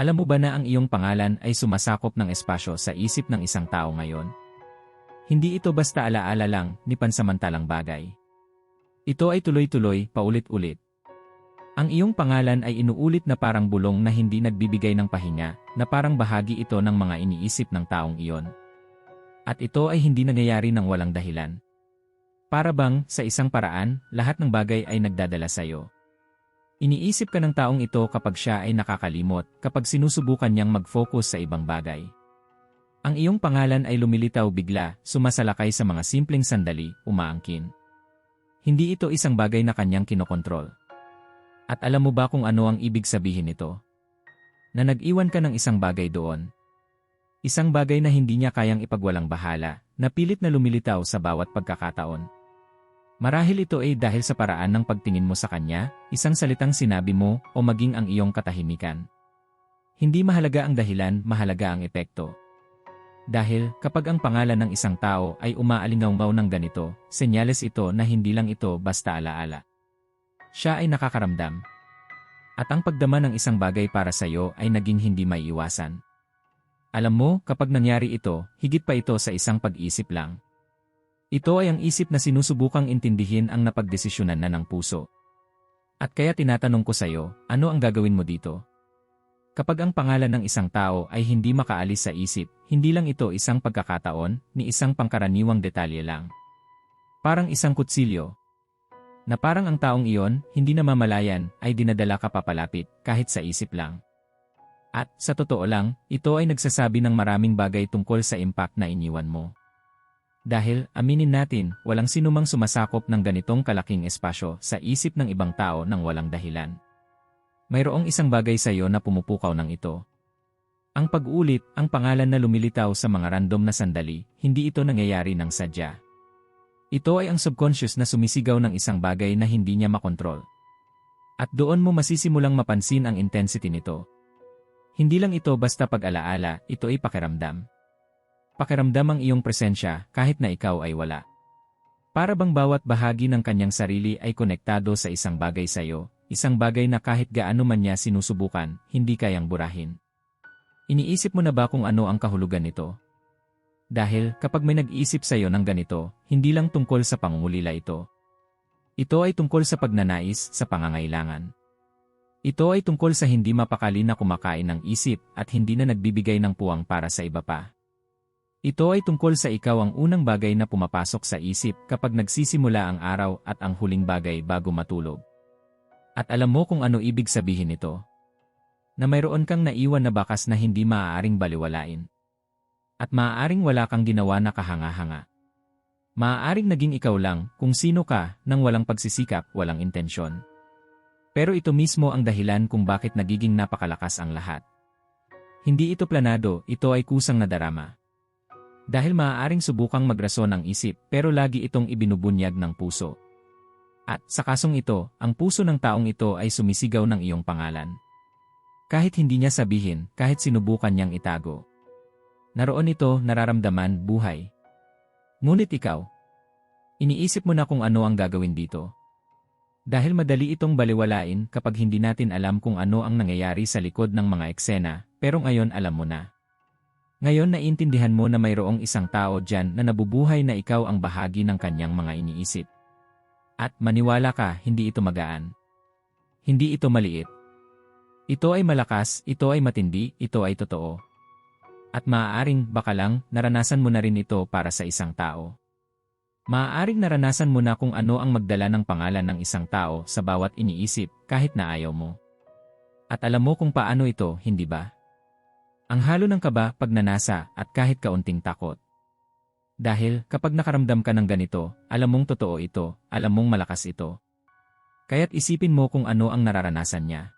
Alam mo ba na ang iyong pangalan ay sumasakop ng espasyo sa isip ng isang tao ngayon? Hindi ito basta alaala lang ni pansamantalang bagay. Ito ay tuloy-tuloy, paulit-ulit. Ang iyong pangalan ay inuulit na parang bulong na hindi nagbibigay ng pahinga, na parang bahagi ito ng mga iniisip ng taong iyon. At ito ay hindi nangyayari ng walang dahilan. Para bang, sa isang paraan, lahat ng bagay ay nagdadala sa iyo. Iniisip ka ng taong ito kapag siya ay nakakalimot, kapag sinusubukan niyang mag-focus sa ibang bagay. Ang iyong pangalan ay lumilitaw bigla, sumasalakay sa mga simpleng sandali, umaangkin. Hindi ito isang bagay na kanyang kinokontrol. At alam mo ba kung ano ang ibig sabihin nito? Na nag-iwan ka ng isang bagay doon. Isang bagay na hindi niya kayang ipagwalang bahala, na pilit na lumilitaw sa bawat pagkakataon. Marahil ito ay dahil sa paraan ng pagtingin mo sa kanya, isang salitang sinabi mo, o maging ang iyong katahimikan. Hindi mahalaga ang dahilan, mahalaga ang epekto. Dahil, kapag ang pangalan ng isang tao ay umaalingaw ng ganito, senyales ito na hindi lang ito basta alaala. Siya ay nakakaramdam. At ang pagdama ng isang bagay para sa iyo ay naging hindi may iwasan. Alam mo, kapag nangyari ito, higit pa ito sa isang pag-isip lang. Ito ay ang isip na sinusubukang intindihin ang napagdesisyonan na ng puso. At kaya tinatanong ko sa iyo, ano ang gagawin mo dito? Kapag ang pangalan ng isang tao ay hindi makaalis sa isip, hindi lang ito isang pagkakataon, ni isang pangkaraniwang detalye lang. Parang isang kutsilyo. Na parang ang taong iyon, hindi na mamalayan, ay dinadala ka papalapit, kahit sa isip lang. At, sa totoo lang, ito ay nagsasabi ng maraming bagay tungkol sa impact na iniwan mo. Dahil, aminin natin, walang sinumang sumasakop ng ganitong kalaking espasyo sa isip ng ibang tao nang walang dahilan. Mayroong isang bagay sa iyo na pumupukaw ng ito. Ang pag-ulit, ang pangalan na lumilitaw sa mga random na sandali, hindi ito nangyayari ng sadya. Ito ay ang subconscious na sumisigaw ng isang bagay na hindi niya makontrol. At doon mo masisimulang mapansin ang intensity nito. Hindi lang ito basta pag-alaala, ito ay pakiramdam. Pakiramdam ang iyong presensya kahit na ikaw ay wala. Para bang bawat bahagi ng kanyang sarili ay konektado sa isang bagay sa iyo, isang bagay na kahit gaano man niya sinusubukan, hindi kayang burahin. Iniisip mo na ba kung ano ang kahulugan nito? Dahil kapag may nag-iisip sa iyo ng ganito, hindi lang tungkol sa pangungulila ito. Ito ay tungkol sa pagnanais sa pangangailangan. Ito ay tungkol sa hindi mapakali na kumakain ng isip at hindi na nagbibigay ng puwang para sa iba pa. Ito ay tungkol sa ikaw ang unang bagay na pumapasok sa isip kapag nagsisimula ang araw at ang huling bagay bago matulog. At alam mo kung ano ibig sabihin nito? Na mayroon kang naiwan na bakas na hindi maaaring baliwalain. At maaaring wala kang ginawa na kahanga-hanga. Maaaring naging ikaw lang kung sino ka nang walang pagsisikap, walang intensyon. Pero ito mismo ang dahilan kung bakit nagiging napakalakas ang lahat. Hindi ito planado, ito ay kusang nadarama. Dahil maaaring subukang magrason ang isip pero lagi itong ibinubunyag ng puso. At sa kasong ito, ang puso ng taong ito ay sumisigaw ng iyong pangalan. Kahit hindi niya sabihin, kahit sinubukan niyang itago. Naroon ito nararamdaman buhay. Ngunit ikaw, iniisip mo na kung ano ang gagawin dito. Dahil madali itong baliwalain kapag hindi natin alam kung ano ang nangyayari sa likod ng mga eksena, pero ngayon alam mo na. Ngayon naiintindihan mo na mayroong isang tao dyan na nabubuhay na ikaw ang bahagi ng kanyang mga iniisip. At maniwala ka, hindi ito magaan. Hindi ito maliit. Ito ay malakas, ito ay matindi, ito ay totoo. At maaaring, baka lang, naranasan mo na rin ito para sa isang tao. Maaaring naranasan mo na kung ano ang magdala ng pangalan ng isang tao sa bawat iniisip kahit na ayaw mo. At alam mo kung paano ito, hindi ba? Ang halo ng kaba, pagnanasa, at kahit kaunting takot. Dahil, kapag nakaramdam ka ng ganito, alam mong totoo ito, alam mong malakas ito. Kaya't isipin mo kung ano ang nararanasan niya.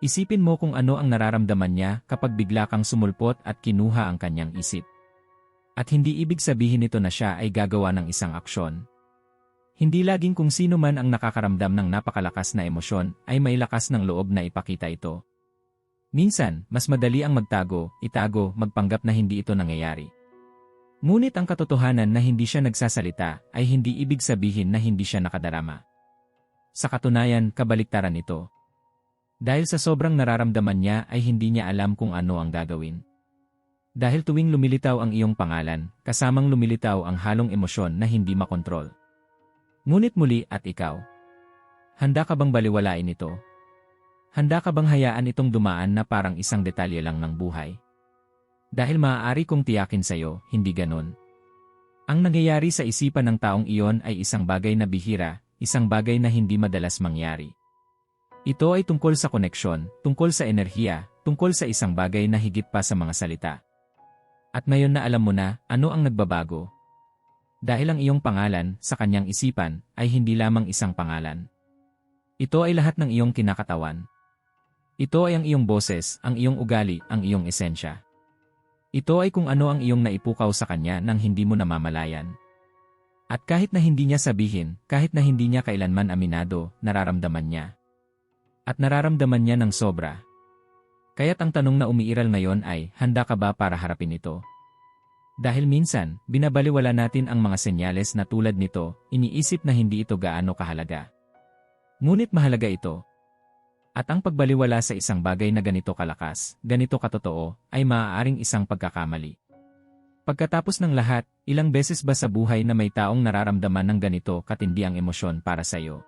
Isipin mo kung ano ang nararamdaman niya kapag bigla kang sumulpot at kinuha ang kanyang isip. At hindi ibig sabihin nito na siya ay gagawa ng isang aksyon. Hindi laging kung sino man ang nakakaramdam ng napakalakas na emosyon ay may lakas ng loob na ipakita ito. Minsan, mas madali ang magtago, itago, magpanggap na hindi ito nangyayari. Ngunit ang katotohanan na hindi siya nagsasalita ay hindi ibig sabihin na hindi siya nakadarama. Sa katunayan, kabaliktaran ito. Dahil sa sobrang nararamdaman niya ay hindi niya alam kung ano ang gagawin. Dahil tuwing lumilitaw ang iyong pangalan, kasamang lumilitaw ang halong emosyon na hindi makontrol. Ngunit muli at ikaw. Handa ka bang baliwalain ito? Handa ka bang hayaan itong dumaan na parang isang detalye lang ng buhay? Dahil maaari kong tiyakin sa'yo, hindi ganon. Ang nangyayari sa isipan ng taong iyon ay isang bagay na bihira, isang bagay na hindi madalas mangyari. Ito ay tungkol sa koneksyon, tungkol sa enerhiya, tungkol sa isang bagay na higit pa sa mga salita. At ngayon na alam mo na, ano ang nagbabago? Dahil ang iyong pangalan, sa kanyang isipan, ay hindi lamang isang pangalan. Ito ay lahat ng iyong kinakatawan. Ito ay ang iyong boses, ang iyong ugali, ang iyong esensya. Ito ay kung ano ang iyong naipukaw sa kanya nang hindi mo namamalayan. At kahit na hindi niya sabihin, kahit na hindi niya kailanman aminado, nararamdaman niya. At nararamdaman niya ng sobra. Kaya't ang tanong na umiiral ngayon ay, handa ka ba para harapin ito? Dahil minsan, binabaliwala natin ang mga senyales na tulad nito, iniisip na hindi ito gaano kahalaga. Ngunit mahalaga ito. At ang pagbaliwala sa isang bagay na ganito kalakas, ganito katotoo, ay maaaring isang pagkakamali. Pagkatapos ng lahat, ilang beses ba sa buhay na may taong nararamdaman ng ganito katindi ang emosyon para sa iyo?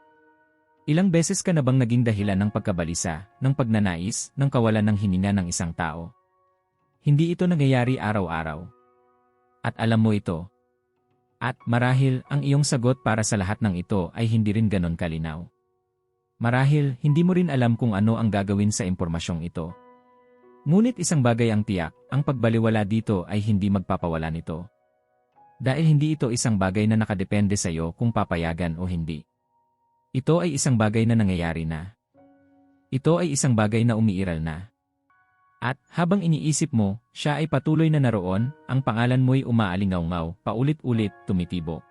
Ilang beses ka na bang naging dahilan ng pagkabalisa, ng pagnanais, ng kawalan ng hinina ng isang tao? Hindi ito nangyayari araw-araw. At alam mo ito. At marahil, ang iyong sagot para sa lahat ng ito ay hindi rin ganon kalinaw. Marahil, hindi mo rin alam kung ano ang gagawin sa impormasyong ito. Ngunit isang bagay ang tiyak, ang pagbaliwala dito ay hindi magpapawala nito. Dahil hindi ito isang bagay na nakadepende sa iyo kung papayagan o hindi. Ito ay isang bagay na nangyayari na. Ito ay isang bagay na umiiral na. At habang iniisip mo, siya ay patuloy na naroon, ang pangalan mo'y umaalingaw-ngaw, paulit-ulit, tumitibok.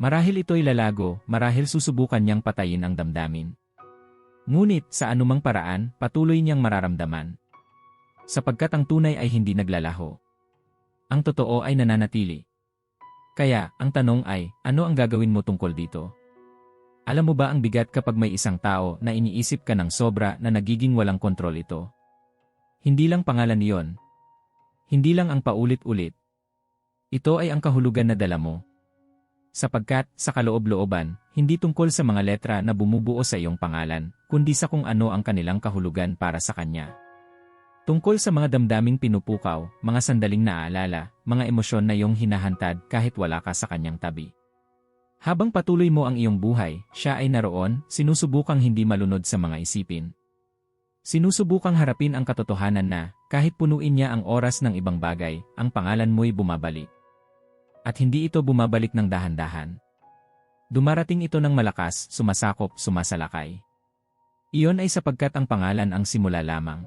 Marahil ito'y lalago, marahil susubukan niyang patayin ang damdamin. Ngunit sa anumang paraan, patuloy niyang mararamdaman. Sapagkat ang tunay ay hindi naglalaho. Ang totoo ay nananatili. Kaya, ang tanong ay, ano ang gagawin mo tungkol dito? Alam mo ba ang bigat kapag may isang tao na iniisip ka ng sobra na nagiging walang kontrol ito? Hindi lang pangalan niyon. Hindi lang ang paulit-ulit. Ito ay ang kahulugan na dala mo. Sapagkat, sa kaloob-looban, hindi tungkol sa mga letra na bumubuo sa iyong pangalan, kundi sa kung ano ang kanilang kahulugan para sa kanya. Tungkol sa mga damdaming pinupukaw, mga sandaling naaalala, mga emosyon na iyong hinahantad kahit wala ka sa kanyang tabi. Habang patuloy mo ang iyong buhay, siya ay naroon, sinusubukang hindi malunod sa mga isipin. Sinusubukang harapin ang katotohanan na, kahit punuin niya ang oras ng ibang bagay, ang pangalan mo'y bumabalik. At hindi ito bumabalik ng dahan-dahan. Dumarating ito ng malakas, sumasakop, sumasalakay. Iyon ay sapagkat ang pangalan ang simula lamang.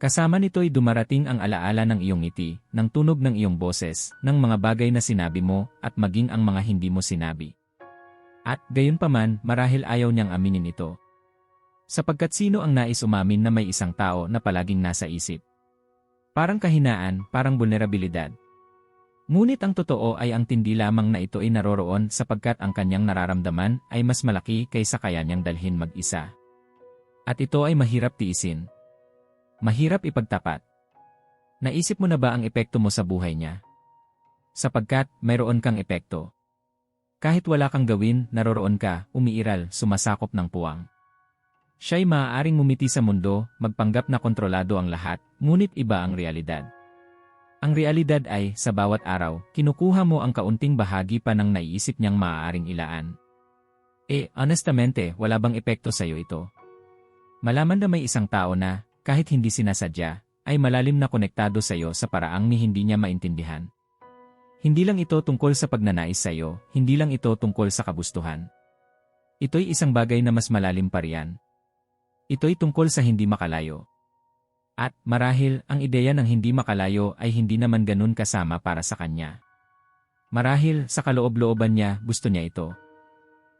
Kasama nito'y dumarating ang alaala ng iyong ngiti, ng tunog ng iyong boses, ng mga bagay na sinabi mo, at maging ang mga hindi mo sinabi. At, gayon paman, marahil ayaw niyang aminin ito. Sapagkat sino ang nais umamin na may isang tao na palaging nasa isip? Parang kahinaan, parang vulnerabilidad. Ngunit ang totoo ay ang tindi lamang na ito ay naroroon sapagkat ang kanyang nararamdaman ay mas malaki kaysa kaya niyang dalhin mag-isa. At ito ay mahirap tiisin. Mahirap ipagtapat. Naisip mo na ba ang epekto mo sa buhay niya? Sapagkat, mayroon kang epekto. Kahit wala kang gawin, naroroon ka, umiiral, sumasakop ng puwang. Siya'y maaaring mumiti sa mundo, magpanggap na kontrolado ang lahat, ngunit iba ang realidad. Ang realidad ay, sa bawat araw, kinukuha mo ang kaunting bahagi pa ng naiisip niyang maaaring ilaan. Eh, honestamente, wala bang epekto sa iyo ito? Malaman na may isang tao na, kahit hindi sinasadya, ay malalim na konektado sa iyo sa paraang ni hindi niya maintindihan. Hindi lang ito tungkol sa pagnanais sa iyo, hindi lang ito tungkol sa kabustuhan. Ito'y isang bagay na mas malalim pa riyan. Ito'y tungkol sa hindi makalayo. At, marahil, ang ideya ng hindi makalayo ay hindi naman ganun kasama para sa kanya. Marahil, sa kaloob-looban niya, gusto niya ito.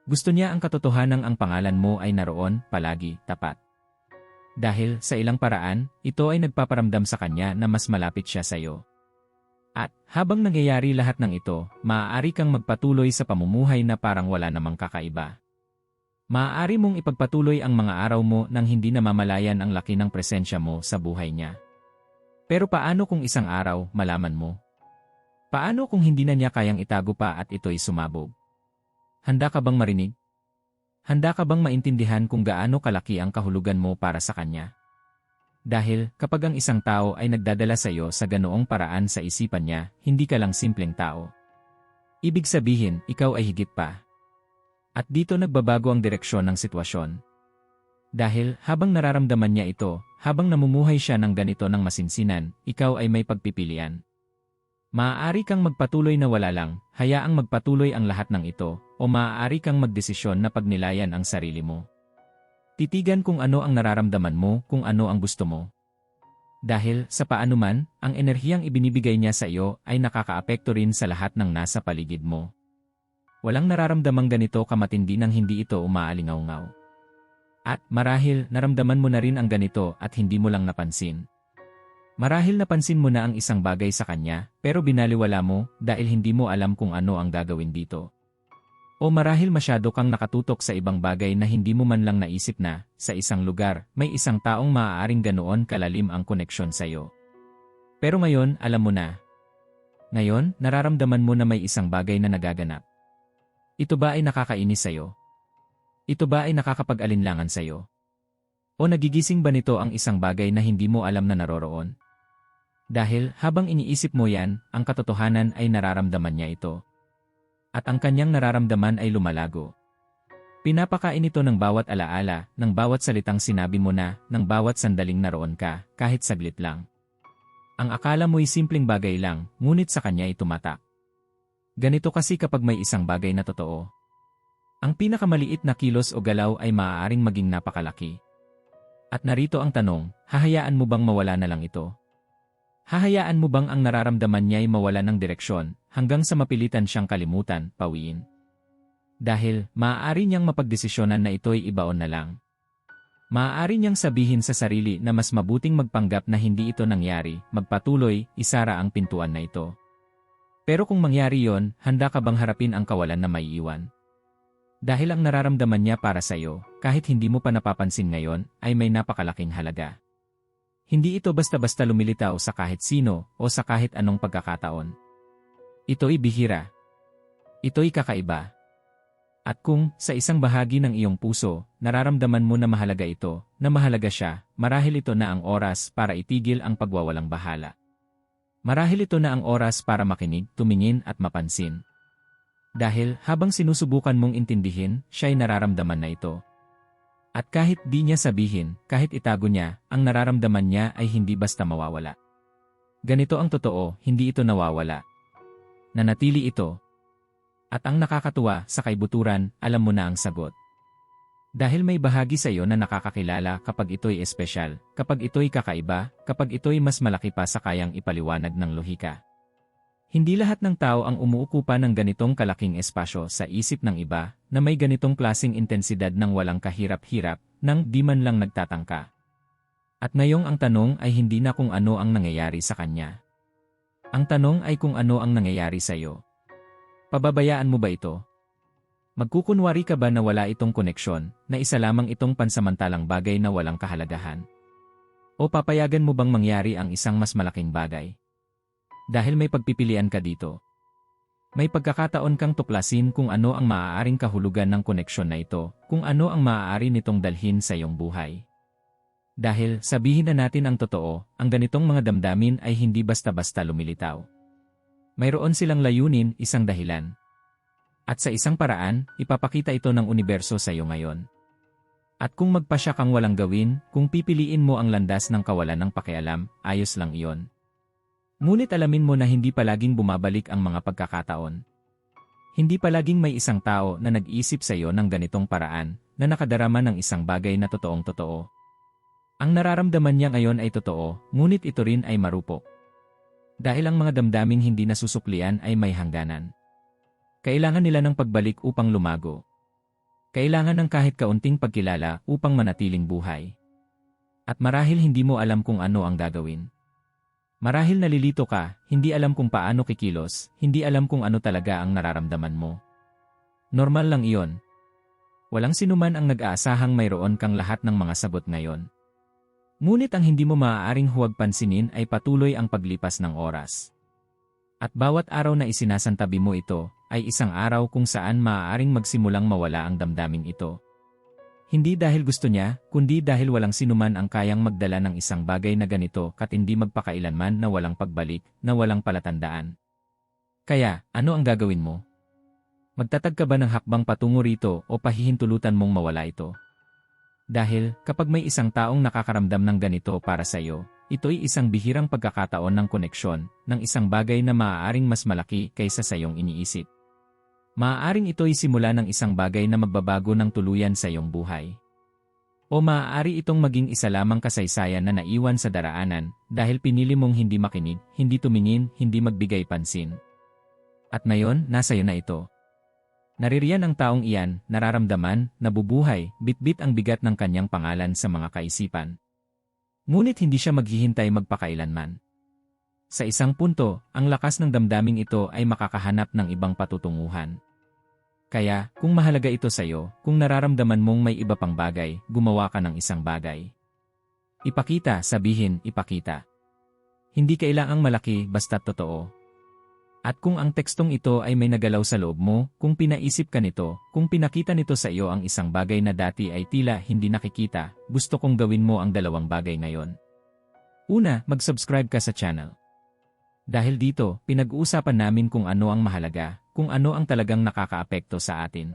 Gusto niya ang katotohanang ang pangalan mo ay naroon, palagi, tapat. Dahil sa ilang paraan, ito ay nagpaparamdam sa kanya na mas malapit siya sa iyo. At habang nangyayari lahat ng ito, maaari kang magpatuloy sa pamumuhay na parang wala namang kakaiba. Maaari mong ipagpatuloy ang mga araw mo nang hindi namamalayan ang laki ng presensya mo sa buhay niya. Pero paano kung isang araw, malaman mo? Paano kung hindi na niya kayang itago pa at ito'y sumabog? Handa ka bang marinig? Handa ka bang maintindihan kung gaano kalaki ang kahulugan mo para sa kanya? Dahil, kapag ang isang tao ay nagdadala sa iyo sa ganoong paraan sa isipan niya, hindi ka lang simpleng tao. Ibig sabihin, ikaw ay higit pa. At dito nagbabago ang direksyon ng sitwasyon. Dahil habang nararamdaman niya ito, habang namumuhay siya ng ganito ng masinsinan, ikaw ay may pagpipilian. Maaari kang magpatuloy na wala lang, hayaang magpatuloy ang lahat ng ito, o maaari kang magdesisyon na pagnilayan ang sarili mo. Titigan kung ano ang nararamdaman mo, kung ano ang gusto mo. Dahil, sa paanuman, ang enerhiyang ibinibigay niya sa iyo ay nakakaapekto rin sa lahat ng nasa paligid mo. Walang nararamdamang ganito kamatindi nang hindi ito umaalingaw-ngaw. At marahil naramdaman mo na rin ang ganito at hindi mo lang napansin. Marahil napansin mo na ang isang bagay sa kanya, pero binaliwala mo dahil hindi mo alam kung ano ang gagawin dito. O marahil masyado kang nakatutok sa ibang bagay na hindi mo man lang naisip na, sa isang lugar, may isang taong maaaring ganoon kalalim ang koneksyon sa iyo. Pero ngayon, alam mo na. Ngayon, nararamdaman mo na may isang bagay na nagaganap. Ito ba ay nakakainis sa'yo? Ito ba ay nakakapag-alinlangan sa'yo? O nagigising ba nito ang isang bagay na hindi mo alam na naroroon? Dahil habang iniisip mo yan, ang katotohanan ay nararamdaman niya ito. At ang kanyang nararamdaman ay lumalago. Pinapakain ito ng bawat alaala, ng bawat salitang sinabi mo na, ng bawat sandaling naroon ka, kahit saglit lang. Ang akala mo'y simpleng bagay lang, ngunit sa kanya ay tumatak. Ganito kasi kapag may isang bagay na totoo. Ang pinakamaliit na kilos o galaw ay maaaring maging napakalaki. At narito ang tanong, hahayaan mo bang mawala na lang ito? Hahayaan mo bang ang nararamdaman niya ay mawala ng direksyon hanggang sa mapilitan siyang kalimutan, pawiin? Dahil, maaari niyang mapagdesisyonan na ito'y ibaon na lang. Maaari niyang sabihin sa sarili na mas mabuting magpanggap na hindi ito nangyari, magpatuloy, isara ang pintuan na ito. Pero kung mangyari yon, handa ka bang harapin ang kawalan na may iwan? Dahil ang nararamdaman niya para sa iyo, kahit hindi mo pa napapansin ngayon, ay may napakalaking halaga. Hindi ito basta-basta lumilitaw sa kahit sino o sa kahit anong pagkakataon. Ito'y bihira. Ito'y kakaiba. At kung, sa isang bahagi ng iyong puso, nararamdaman mo na mahalaga ito, na mahalaga siya, marahil ito na ang oras para itigil ang pagwawalang bahala. Marahil ito na ang oras para makinig, tumingin at mapansin. Dahil habang sinusubukan mong intindihin, siya'y nararamdaman na ito. At kahit di niya sabihin, kahit itago niya, ang nararamdaman niya ay hindi basta mawawala. Ganito ang totoo, hindi ito nawawala. Nanatili ito. At ang nakakatuwa, sa kaibuturan, alam mo na ang sagot. Dahil may bahagi sa iyo na nakakakilala kapag ito'y espesyal, kapag ito'y kakaiba, kapag ito'y mas malaki pa sa kayang ipaliwanag ng lohika. Hindi lahat ng tao ang umuukupa ng ganitong kalaking espasyo sa isip ng iba na may ganitong klasing intensidad ng walang kahirap-hirap nang di man lang nagtatangka. At ngayong ang tanong ay hindi na kung ano ang nangyayari sa kanya. Ang tanong ay kung ano ang nangyayari sa iyo. Pababayaan mo ba ito? Magkukunwari ka ba na wala itong koneksyon, na isa lamang itong pansamantalang bagay na walang kahalagahan? O papayagan mo bang mangyari ang isang mas malaking bagay? Dahil may pagpipilian ka dito. May pagkakataon kang tuklasin kung ano ang maaaring kahulugan ng koneksyon na ito, kung ano ang maaari nitong dalhin sa iyong buhay. Dahil, sabihin na natin ang totoo, ang ganitong mga damdamin ay hindi basta-basta lumilitaw. Mayroon silang layunin, isang dahilan. At sa isang paraan, ipapakita ito ng universo sa iyo ngayon. At kung magpasya kang walang gawin, kung pipiliin mo ang landas ng kawalan ng pakialam, ayos lang iyon. Ngunit alamin mo na hindi palaging bumabalik ang mga pagkakataon. Hindi palaging may isang tao na nag-isip sa iyo ng ganitong paraan, na nakadarama ng isang bagay na totoong totoo. Ang nararamdaman niya ngayon ay totoo, ngunit ito rin ay marupok. Dahil ang mga damdaming hindi nasusuklian ay may hangganan. Kailangan nila ng pagbalik upang lumago. Kailangan ng kahit kaunting pagkilala upang manatiling buhay. At marahil hindi mo alam kung ano ang gagawin. Marahil nalilito ka, hindi alam kung paano kikilos, hindi alam kung ano talaga ang nararamdaman mo. Normal lang iyon. Walang sinuman ang nag-aasahang mayroon kang lahat ng mga sabot ngayon. Ngunit ang hindi mo maaaring huwag pansinin ay patuloy ang paglipas ng oras. At bawat araw na isinasantabi mo ito, ay isang araw kung saan maaaring magsimulang mawala ang damdaming ito. Hindi dahil gusto niya, kundi dahil walang sinuman ang kayang magdala ng isang bagay na ganito kat hindi magpakailanman na walang pagbalik, na walang palatandaan. Kaya, ano ang gagawin mo? Magtatag ka ba ng hakbang patungo rito o pahihintulutan mong mawala ito? Dahil, kapag may isang taong nakakaramdam ng ganito para sa iyo, ito'y isang bihirang pagkakataon ng koneksyon ng isang bagay na maaaring mas malaki kaysa sa iyong iniisip. Maaaring ito'y simula ng isang bagay na magbabago ng tuluyan sa iyong buhay. O maaari itong maging isa lamang kasaysayan na naiwan sa daraanan dahil pinili mong hindi makinig, hindi tumingin, hindi magbigay pansin. At ngayon, nasa iyo na ito. Naririyan ang taong iyan, nararamdaman, nabubuhay, bitbit ang bigat ng kanyang pangalan sa mga kaisipan. Ngunit hindi siya maghihintay magpakailanman. Sa isang punto, ang lakas ng damdaming ito ay makakahanap ng ibang patutunguhan. Kaya, kung mahalaga ito sa iyo, kung nararamdaman mong may iba pang bagay, gumawa ka ng isang bagay. Ipakita, sabihin, ipakita. Hindi kailangang malaki basta totoo, at kung ang tekstong ito ay may nagalaw sa loob mo, kung pinaisip ka nito, kung pinakita nito sa iyo ang isang bagay na dati ay tila hindi nakikita, gusto kong gawin mo ang dalawang bagay ngayon. Una, mag-subscribe ka sa channel. Dahil dito, pinag-uusapan namin kung ano ang mahalaga, kung ano ang talagang nakakaapekto sa atin.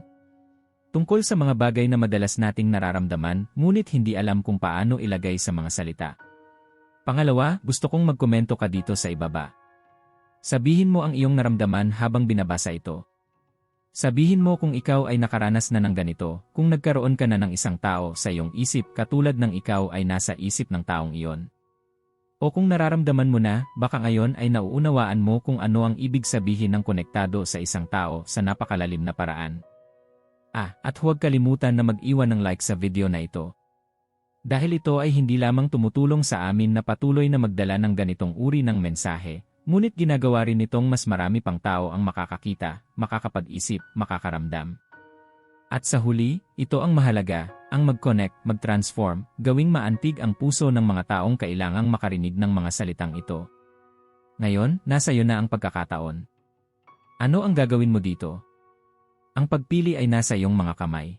Tungkol sa mga bagay na madalas nating nararamdaman, ngunit hindi alam kung paano ilagay sa mga salita. Pangalawa, gusto kong magkomento ka dito sa ibaba. Sabihin mo ang iyong naramdaman habang binabasa ito. Sabihin mo kung ikaw ay nakaranas na ng ganito, kung nagkaroon ka na ng isang tao sa iyong isip katulad ng ikaw ay nasa isip ng taong iyon. O kung nararamdaman mo na, baka ngayon ay nauunawaan mo kung ano ang ibig sabihin ng konektado sa isang tao sa napakalalim na paraan. Ah, at huwag kalimutan na mag-iwan ng like sa video na ito. Dahil ito ay hindi lamang tumutulong sa amin na patuloy na magdala ng ganitong uri ng mensahe, Ngunit ginagawa rin nitong mas marami pang tao ang makakakita, makakapag-isip, makakaramdam. At sa huli, ito ang mahalaga, ang mag-connect, mag-transform, gawing maantig ang puso ng mga taong kailangang makarinig ng mga salitang ito. Ngayon, nasa iyo na ang pagkakataon. Ano ang gagawin mo dito? Ang pagpili ay nasa iyong mga kamay.